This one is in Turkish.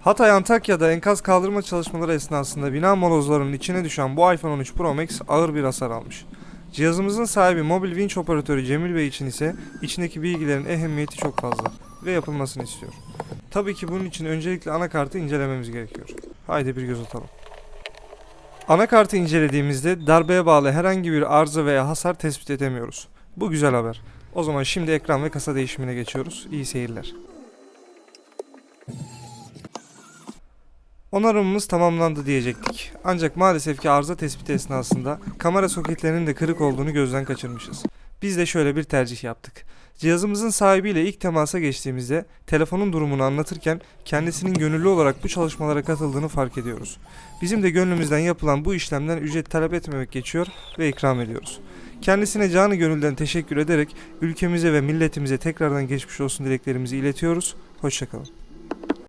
Hatay Antakya'da enkaz kaldırma çalışmaları esnasında bina molozlarının içine düşen bu iPhone 13 Pro Max ağır bir hasar almış. Cihazımızın sahibi mobil vinç operatörü Cemil Bey için ise içindeki bilgilerin ehemmiyeti çok fazla ve yapılmasını istiyor. Tabii ki bunun için öncelikle anakartı incelememiz gerekiyor. Haydi bir göz atalım. Anakartı incelediğimizde darbeye bağlı herhangi bir arıza veya hasar tespit edemiyoruz. Bu güzel haber. O zaman şimdi ekran ve kasa değişimine geçiyoruz. İyi seyirler. Onarımımız tamamlandı diyecektik. Ancak maalesef ki arıza tespiti esnasında kamera soketlerinin de kırık olduğunu gözden kaçırmışız. Biz de şöyle bir tercih yaptık. Cihazımızın sahibiyle ilk temasa geçtiğimizde telefonun durumunu anlatırken kendisinin gönüllü olarak bu çalışmalara katıldığını fark ediyoruz. Bizim de gönlümüzden yapılan bu işlemden ücret talep etmemek geçiyor ve ikram ediyoruz. Kendisine canı gönülden teşekkür ederek ülkemize ve milletimize tekrardan geçmiş olsun dileklerimizi iletiyoruz. Hoşçakalın.